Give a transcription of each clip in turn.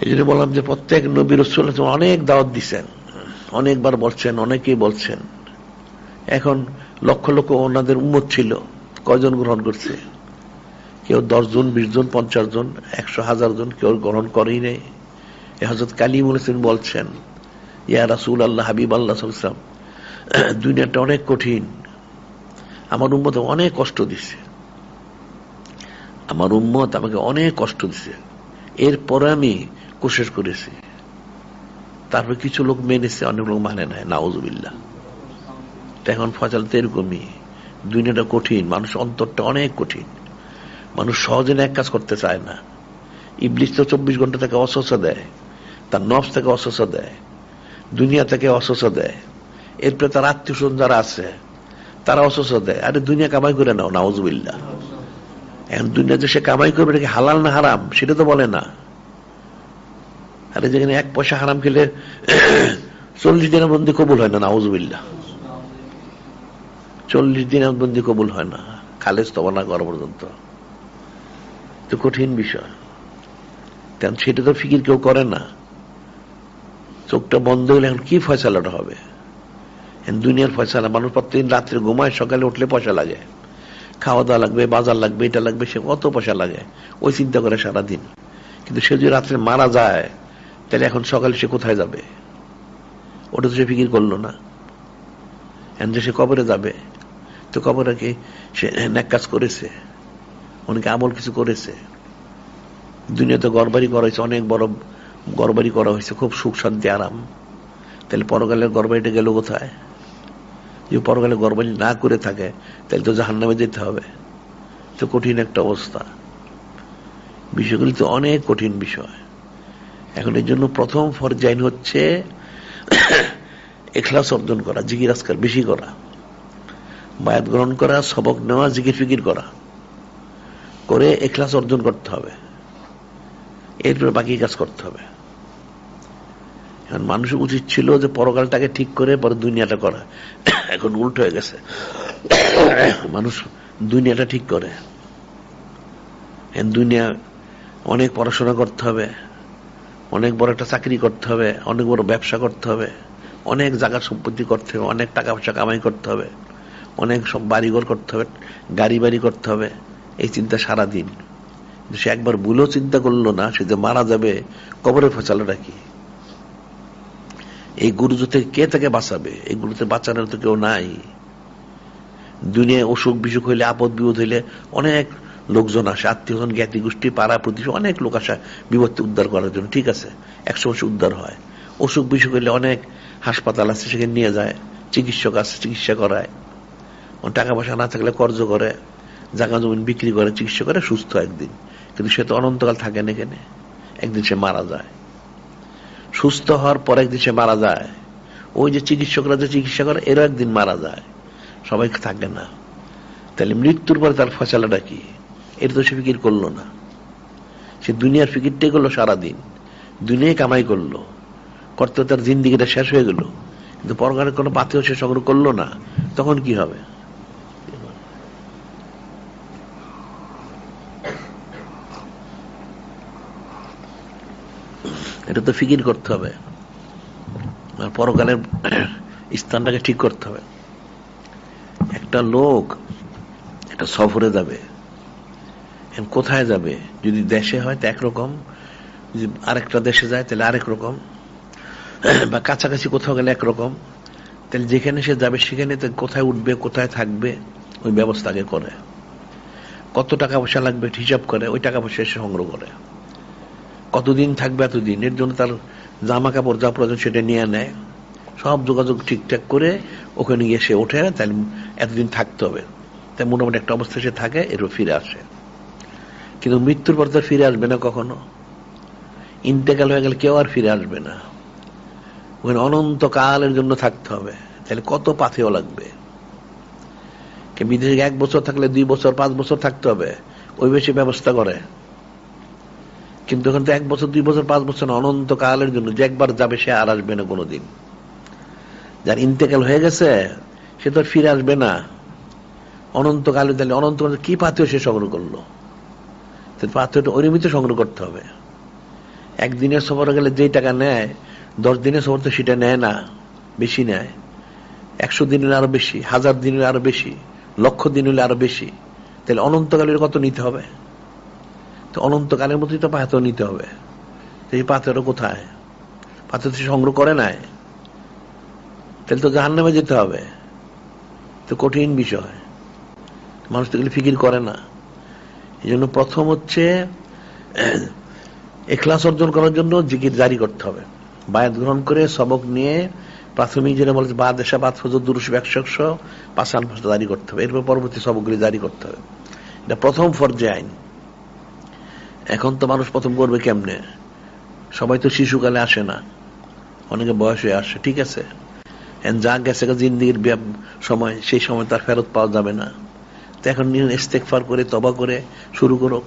এই জন্য বললাম যে প্রত্যেক নবীর রসুল অনেক দাওয়াত দিচ্ছেন অনেকবার বলছেন, অনেকেই বলছেন। এখন লক্ষ লক্ষ ওনাদের উন্মত ছিল, কয়জন গ্রহণ করছে? কেউ দশ জন, বিশ জন, পঞ্চাশ জন, একশো হাজার জন কেউ গ্রহণ করেই নেই। হজরত কালিম হোসেন বলছেন, ইয়া রাসুল আল্লাহ হাবিব আল্লাহ সাল্লাম দুনিয়াটা অনেক কঠিন। আমার উম্মত অনেক কষ্ট দিছে। আমার উম্মত আমাকে অনেক কষ্ট দিছে। এরপরে আমি কোশেষ করেছি। তারপর কিছু লোক মেনেছে, অনেক লোক মানে নেয় নাওজুবিল্লা এখন ফসল তো এরকমই। দুনিয়াটা কঠিন, মানুষ অন্তরটা অনেক কঠিন। মানুষ সহজে এক কাজ করতে চায় না। ইবলিশ তো চব্বিশ ঘণ্টা থেকে অসহসা দেয়, তার নফস থেকে অসহসা দেয়, দুনিয়া থেকে অসহসা দেয়। এরপরে তার আত্মীয় স্বজন যারা আছে, তারা অসহসা দেয়। আরে, দুনিয়া কামাই করে নাও নাওজুবিল্লা এখন দুনিয়াতে সে কামাই করবে, এটা হালাল না হারাম? সেটা তো বলে না। আরে যেখানে এক পয়সা হারাম খেলে চল্লিশ দিনের বন্দি কবুল হয় না নাউজুবিল্লা চল্লিশ দিনের বন্দি কবুল হয় না, খালেজ তবা না করা পর্যন্ত। তো কঠিন বিষয়। কারণ সেটা তো ফিকির কেউ করে না। চোখটা বন্ধ হলে এখন কি ফয়সালাটা হবে? দুনিয়ার ফয়সালা, মানুষ প্রত্যেকদিন রাত্রে ঘুমায়, সকালে উঠলে পয়সা লাগে। খাওয়া দাওয়া লাগবে, বাজার লাগবে, এটা লাগবে, সে কত পয়সা লাগে? ওই চিন্তা করে সারাদিন। কিন্তু সে যদি রাত্রে মারা যায় তাহলে এখন সকালে সে কোথায় যাবে? ওটা তো সে ফিকির করল না। যে সে কবরে যাবে। তো কবরে কি সে ন্যাক কাজ করেছে। অনেকে আমল কিছু করেছে। দুনিয়াতে গড়বাড়ি করা হয়েছে, অনেক বড় গড়বাড়ি করা হয়েছে, খুব সুখ, শান্তি, আরাম। তাহলে পরকালের গড়বাড়িটা গেল কোথায়? যদি পরকালে গড়বাড়ি না করে থাকে, তাহলে তো জাহান নামে যেতে হবে। তো কঠিন একটা অবস্থা। বিষয়গুলি তো অনেক কঠিন বিষয়। এখন এর জন্য প্রথম ফরজাইন হচ্ছে এখলাস অর্জন করা, জিকির আজকার বেশি করা। বায়াত গ্রহণ করা, সবক নেওয়া, জিকির ফিকির করা। করে এখলাস অর্জন করতে হবে। এরপরে বাকি কাজ করতে হবে। এখন মানুষের উচিত ছিল যে পরকালটাকে ঠিক করে পরে দুনিয়াটা করা। এখন উল্টো হয়ে গেছে। মানুষ দুনিয়াটা ঠিক করে। দুনিয়া অনেক পড়াশোনা করতে হবে। অনেক বড় একটা চাকরি করতে হবে, অনেক বড় ব্যবসা করতে হবে, অনেক জায়গা সম্পত্তি করতে হবে, অনেক টাকা পয়সা কামাই করতে হবে, অনেক সব বাড়িঘর করতে হবে, গাড়ি বাড়ি করতে হবে, এই চিন্তা সারা দিন সে একবার ভুলেও চিন্তা করল না, সে যে মারা যাবে, কবরে ফেসালোটা কি? এই গুরুজু থেকে কে তাকে বাঁচাবে? এই গুরুতে বাঁচানোর তো কেউ নাই। দুনিয়ায় অসুখ বিসুখ হইলে আপদ বিপদ হইলে অনেক লোকজন আসে আত্মীয়জন জ্ঞাতি গোষ্ঠী, পাড়া প্রতিবেশী অনেক লোক আসে বিপত্তি উদ্ধার করার জন্য, ঠিক আছে? একশো বছর উদ্ধার হয়। অসুখ বিসুখ হলে অনেক হাসপাতাল আছে, সেখানে নিয়ে যায়, চিকিৎসক আছে, চিকিৎসা করায়। টাকা পয়সা না থাকলে কর্জ করে জায়গা জমিন বিক্রি করে, চিকিৎসা করে, সুস্থ একদিন। কিন্তু সে তো অনন্তকাল থাকে না এখানে। একদিন সে মারা যায়। সুস্থ হওয়ার পর একদিন সে মারা যায়। ওই যে চিকিৎসকরা যে চিকিৎসা করে, এরও একদিন মারা যায়। সবাই থাকে না। তাহলে মৃত্যুর পরে তার ফসলাটা কি? এটা তো সে ফিকির করল না। সে দুনিয়ার ফিকিরটাই করল সারাদিন, দুনিয়ায় কামাই করল, করতে তার জিন্দিগিটা শেষ হয়ে গেল। কিন্তু পরকারের কোনো পাথেও সে সংগ্রহ করল না, তখন কি হবে? এটা তো ফিকির করতে হবে। আর পরকালের স্থানটাকে ঠিক করতে হবে। একটা লোক একটা সফরে যাবে। কোথায় যাবে? যদি দেশে হয় তো একরকম। যদি আরেকটা দেশে যায় তাহলে আরেক রকম। বা কাছাকাছি কোথাও গেলে একরকম। তাহলে যেখানে সে যাবে সেখানে কোথায় উঠবে, কোথায় থাকবে, ওই ব্যবস্থা আগে করে। কত টাকা পয়সা লাগবে হিসাব করে, ওই টাকা পয়সা সে সংগ্রহ করে। কতদিন থাকবে এতদিন? এর জন্য তার জামা কাপড় যা প্রয়োজন সেটা নিয়ে নেয়। সব যোগাযোগ ঠিকঠাক করে ওখানে গিয়ে সে ওঠে, তাহলে এতদিন থাকতে হবে। তাই মোটামুটি একটা অবস্থা সে থাকে এরও ফিরে আসে। কিন্তু মৃত্যুর পর তো ফিরে আসবে না কখনো। ইন্তেকাল হয়ে গেলে কেউ আর ফিরে আসবে না। ওখানে অনন্তকালের জন্য থাকতে হবে। তাহলে কত পাথেও লাগবে? বিদেশে এক বছর থাকলে দুই বছর, পাঁচ বছর থাকতে হবে। ওই বেশি ব্যবস্থা করে। কিন্তু ওখানে তো এক বছর, দুই বছর, পাঁচ বছর অনন্তকালের জন্য যে একবার যাবে সে আর আসবে না কোনোদিন। যার ইন্তেকাল হয়ে গেছে, সে তো ফিরে আসবে না। অনন্তকালে তাহলে অনন্তকাল কি পাথেও সে সংগ্রহ করল? পাথরটা অনিয়মিত সংগ্রহ করতে হবে। একদিনের সফরে গেলে যেই টাকা নেয়, দশ দিনের সফর তো সেটা নেয় না, বেশি নেয়। একশো দিন হলে আরও বেশি, হাজার দিন হলে আরও বেশি, লক্ষ দিন হলে আরও বেশি। তাহলে অনন্তকালের কত নিতে হবে? তো অনন্তকালের মতোই তো পাথর নিতে হবে। এই পাথরও কোথায়? পাথর তো সংগ্রহ করে নাই। তাহলে তো জাহান নামে যেতে হবে। তো কঠিন বিষয়। মানুষ তো ফিকির করে না। এই জন্য প্রথম হচ্ছে, এখলাস অর্জন করার জন্য জিকির জারি করতে হবে। বায়াত গ্রহণ করে সবক নিয়ে প্রাথমিক যেটা বলেছে বা দেশা বাদ ফজর দুরুশ একশো একশো পাঁচান পাঁচটা জারি করতে হবে। এরপর পরবর্তী সবকগুলি জারি করতে হবে। এটা প্রথম ফর্জে আইন। এখন তো মানুষ প্রথম করবে কেমনে? সবাই তো শিশুকালে আসে না। অনেকে বয়স হয়ে আসে, ঠিক আছে? যা গেছে জিন্দিগির সময়, সেই সময় তার ফেরত পাওয়া যাবে না। এখন ইস্তেকফার করে তবা করে শুরু করো।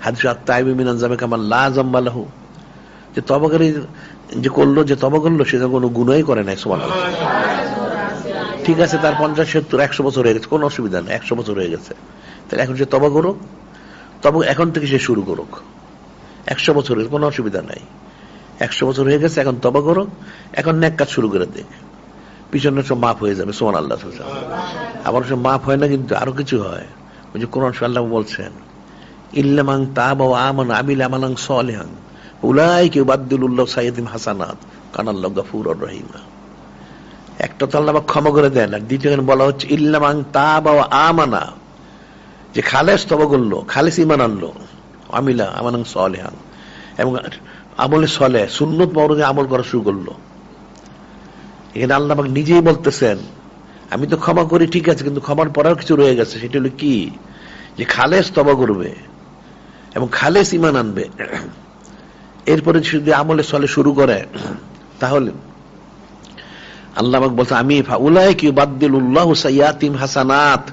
হাদিস মিনান কামাল লা জাম্বালাহু যে যে করল, যে তবা করল, সে কোনো গুণই করে নাই ঠিক আছে, তার পঞ্চাশ, সত্তর, একশো বছর হয়ে গেছে, কোনো অসুবিধা নেই, একশো বছর হয়ে গেছে। তাহলে এখন সে তবা করুক, তবে এখন থেকে সে শুরু করুক। একশো বছর কোনো অসুবিধা নাই। একশো বছর হয়ে গেছে, এখন তবা করুক, এখন ন্যাক কাজ শুরু করে দেখ পিছনে সব মাফ হয়ে যাবে সোমান আল্লাহ আবার সব মাফ হয় না, কিন্তু আরও কিছু হয়। ওই যে কোরআন আল্লাহ বলছেন ইল্লামাং তাবা আমানা আমিল আমালাং সালিহান, উলাইকা ইউবাদদিলুল্লাহ সাইয়্যিদিম হাসানাত, কানাল্লাহু গাফুরুর রহিমা। একটা তো আল্লাহ ক্ষমা করে দেন, আর দ্বিতীয় বলা হচ্ছে ইল্লামাং তাবা আমানা, যে খালেস তবা করল, খালেস ইমান আনলো আমিলা আমানাং সালিহান, এবং আমলে সলে, সুন্নত মরদে আমল করা শুরু করল। এখানে আল্লাহ পাক নিজেই বলতেছেন, আমি তো ক্ষমা করি, ঠিক আছে, কিন্তু ক্ষমার পরেও কিছু রয়ে গেছে, সেটা হলো কি? যে খালেস তবা করবে এবং খালেস ইমান আনবে। এরপরে যদি আমলে চলে শুরু করে, তাহলে আল্লাহ পাক বলছে, আমি উলাই কি বাদ্দিল উল্লাহ সাইয়াতিম হাসানাত।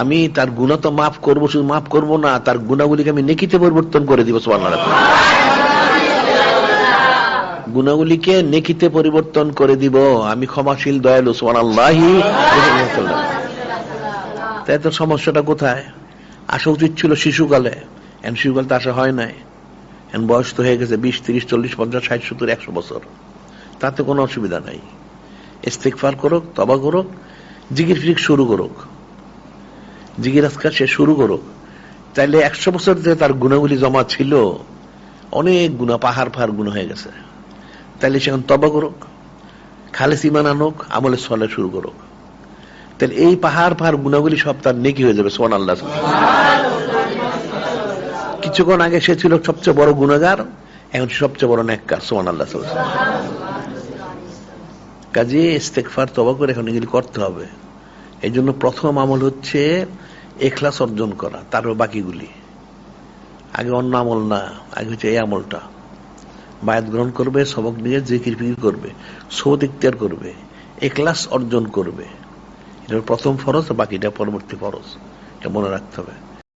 আমি তার গুণা তো মাফ করব, শুধু মাফ করব না, তার গুণাগুলিকে আমি নেকিতে পরিবর্তন করে দিব, সুবহানাল্লাহ। গুণাগুলিকে নেকিতে পরিবর্তন করে দিব। আমি ক্ষমাশীল, দয়ালু, সুবহানাল্লাহি। তাই তো সমস্যাটা কোথায়? আসা উচিত ছিল শিশুকালে। এখন শিশুকাল তো আসা হয় নাই। এখন বয়স তো হয়ে গেছে বিশ, তিরিশ, চল্লিশ, পঞ্চাশ, ষাট, সত্তর, একশো বছর। তাতে কোনো অসুবিধা নাই। ইস্তেকফার করুক তবা করুক জিগির ফিরিক শুরু করুক। জিগির আজকাল সে শুরু করুক। তাইলে একশো বছর যে তার গুণাগুলি জমা ছিল, অনেক গুণা পাহাড় পাহাড় গুণ হয়ে গেছে। তাইলে সে এখন তবা করুক, খালেস ইমান আনুক, আমলে সলে শুরু করুক। তাহলে এই পাহাড় পাহাড় গুণাগুলি সব তার নেকি হয়ে যাবে সোমান আল্লাহ কিছুক্ষণ আগে সে ছিল সবচেয়ে বড় গুণাগার, এখন সবচেয়ে বড় নেককার সোমান আল্লাহ কাজে ইস্তেকফার তবা করে এখন এগুলি করতে হবে। এই জন্য প্রথম আমল হচ্ছে এখলাস অর্জন করা, তারপর বাকিগুলি। আগে অন্য আমল না, আগে হচ্ছে এই আমলটা। বায়াত গ্রহণ করবে, সবক নিয়ে জিকির ফিকির করবে, সৌদ ইখতিয়ার করবে এক্লাস অর্জন করবে। এটা প্রথম ফরজ, বাকিটা পরবর্তী ফরজ। এটা মনে রাখতে হবে।